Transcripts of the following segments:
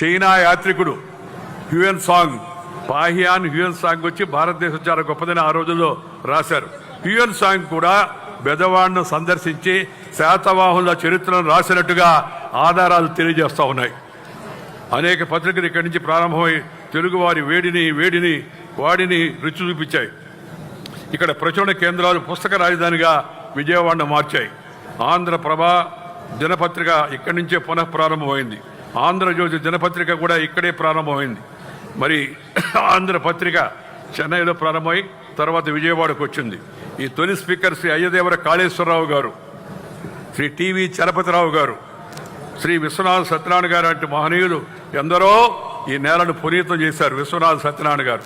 China యాత్రికుడు Hiuen Tsang Fahien Hiuen Tsang వచ్చి భారతదేశం చాలా గొప్పదని ఆ రోజుల్లో రాశారు. హ్యూఎన్ సాంగ్ కూడా బెదవాడ్ను సందర్శించి శాతవాహనుల చరిత్రను రాసినట్టుగా ఆధారాలు తెలియజేస్తూ ఉన్నాయి. అనేక పత్రికలు ఇక్కడి నుంచి ప్రారంభమై తెలుగువారి వేడిని వేడిని వాడిని రుచి చూపించాయి. ఇక్కడ ప్రచురణ కేంద్రాలు పుస్తక రాజధానిగా విజయవాడను మార్చాయి. ఆంధ్రప్రభ దినపత్రిక ఇక్కడి నుంచే పునః ప్రారంభమైంది ఆంధ్రజ్యోతి దినపత్రిక కూడా ఇక్కడే ప్రారంభమైంది. మరి ఆంధ్రపత్రిక చెన్నైలో ప్రారంభమై తర్వాత విజయవాడకు వచ్చింది. ఈ తొలి స్పీకర్ శ్రీ అయ్యదేవర కాళేశ్వరరావు గారు శ్రీ టీవీ చలపతిరావు గారు శ్రీ విశ్వనాథ సత్యనారాయణ గారు వంటి మహనీయులు ఎందరో ఈ నేలను పునీతం చేశారు విశ్వనాథ సత్యనారాయణ గారు.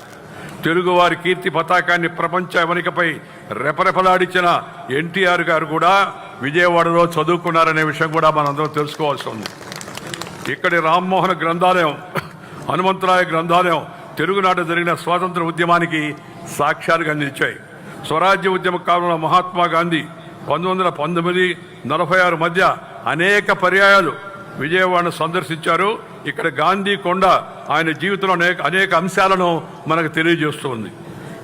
తెలుగువారి కీర్తి పతాకాన్ని ప్రపంచ అమరికపై రెపరెపలాడించిన ఎన్టీఆర్ గారు కూడా విజయవాడలో చదువుకున్నారనే విషయం కూడా మనందరం తెలుసుకోవాల్సి ఉంది. ఇక్కడి రామ్మోహన్ గ్రంథాలయం హనుమంతరాయ గ్రంథాలయం తెలుగునాట జరిగిన స్వాతంత్ర ఉద్యమానికి సాక్ష్యాలుగా నిలిచాయి. స్వరాజ్య ఉద్యమ కాలంలో మహాత్మా గాంధీ పంతొమ్మిది వందల పంతొమ్మిది నలభై ఆరు మధ్య అనేక పర్యాయాలు విజయవాడను సందర్శించారు. ఇక్కడ గాంధీ కొండ ఆయన జీవితంలో అనేక అనేక అంశాలను మనకు తెలియజేస్తుంది.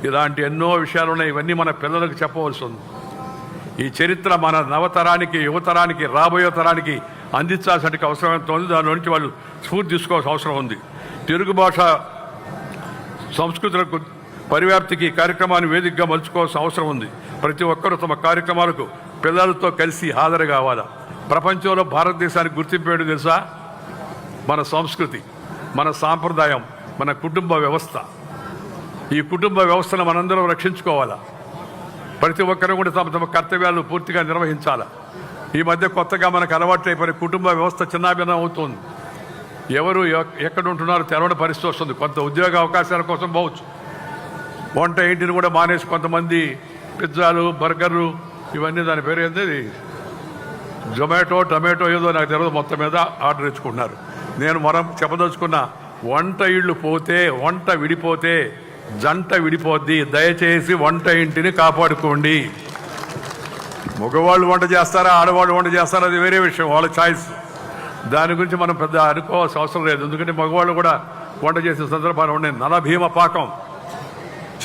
ఇలాంటి ఎన్నో విషయాలు ఉన్నాయి. ఇవన్నీ మన పిల్లలకు చెప్పవలసి ఉంది. ఈ చరిత్ర మన నవతరానికి యువతరానికి రాబోయే తరానికి అందించాల్సిన అవసరం ఎంత ఉంది? దాని నుంచి వాళ్ళు స్ఫూర్తి తీసుకోవాల్సిన అవసరం ఉంది. తెలుగు భాష సంస్కృతులకు పరివ్యాప్తికి కార్యక్రమాన్ని వేదికగా మలుచుకోవాల్సిన అవసరం ఉంది. ప్రతి ఒక్కరూ తమ కార్యక్రమాలకు పిల్లలతో కలిసి హాజరు కావాలా? ప్రపంచంలో భారతదేశానికి గుర్తింపు తెలుసా? మన సంస్కృతి మన సాంప్రదాయం మన కుటుంబ వ్యవస్థ. ఈ కుటుంబ వ్యవస్థను మనందరం రక్షించుకోవాలా? ప్రతి ఒక్కరూ కూడా తమ తమ కర్తవ్యాలను పూర్తిగా నిర్వహించాలా? ఈ మధ్య కొత్తగా మనకు అలవాట్లైపోయిన కుటుంబ వ్యవస్థ చిన్నాభిన్నం అవుతుంది. ఎవరు ఎక్కడ ఉంటున్నారో తెలవని పరిస్థితి వస్తుంది. కొంత ఉద్యోగ అవకాశాల కోసం పోవచ్చు. వంట ఇంటిని కూడా మానేసి కొంతమంది పిజ్జాలు బర్గర్లు ఇవన్నీ దాని పేరు ఏంటి జొమాటో టమాటో ఏదో నాకు తెలియదు మొత్తం మీద ఆర్డర్ ఇచ్చుకున్నారు నేను మనం చెప్పదలుచుకున్న వంట ఇళ్ళు పోతే వంట విడిపోతే జంట విడిపోద్ది. దయచేసి వంట ఇంటిని కాపాడుకోండి. మగవాళ్ళు వంట చేస్తారా ఆడవాళ్ళు వంట చేస్తారా అది వేరే విషయం వాళ్ళ ఛాయిస్ దాని గురించి మనం పెద్ద అనుకోవాల్సిన అవసరం లేదు. ఎందుకంటే మగవాళ్ళు కూడా వంట చేసిన సందర్భాలు ఉన్నాయి. నలభీమ పాకం.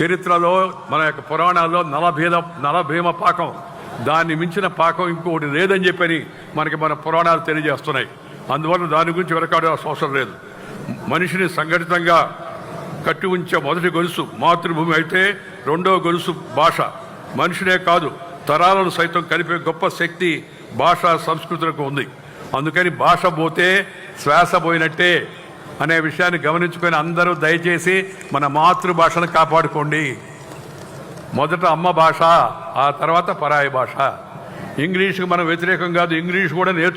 చరిత్రలో మన యొక్క పురాణాల్లో నలభీద నలభీమ పాకం. దాన్ని మించిన పాకం ఇంకొకటి లేదని చెప్పని మనకి మన పురాణాలు తెలియజేస్తున్నాయి. అందువల్ల దాని గురించి వెనకాడాల్సిన అవసరం లేదు. మనిషిని సంఘటితంగా కట్టి ఉంచే మొదటి గొలుసు మాతృభూమి అయితే రెండో గొలుసు భాష. మనిషినే కాదు తరాలను సైతం కలిపే గొప్ప శక్తి భాష సంస్కృతులకు ఉంది. అందుకని భాష పోతే శ్వాస పోయినట్టే అనే విషయాన్ని గమనించుకొని అందరూ దయచేసి మన మాతృభాషను కాపాడుకోండి. మొదట అమ్మ భాష ఆ తర్వాత పరాయి భాష. ఇంగ్లీష్కి మనం వ్యతిరేకం కాదు ఇంగ్లీష్ కూడా నేర్చు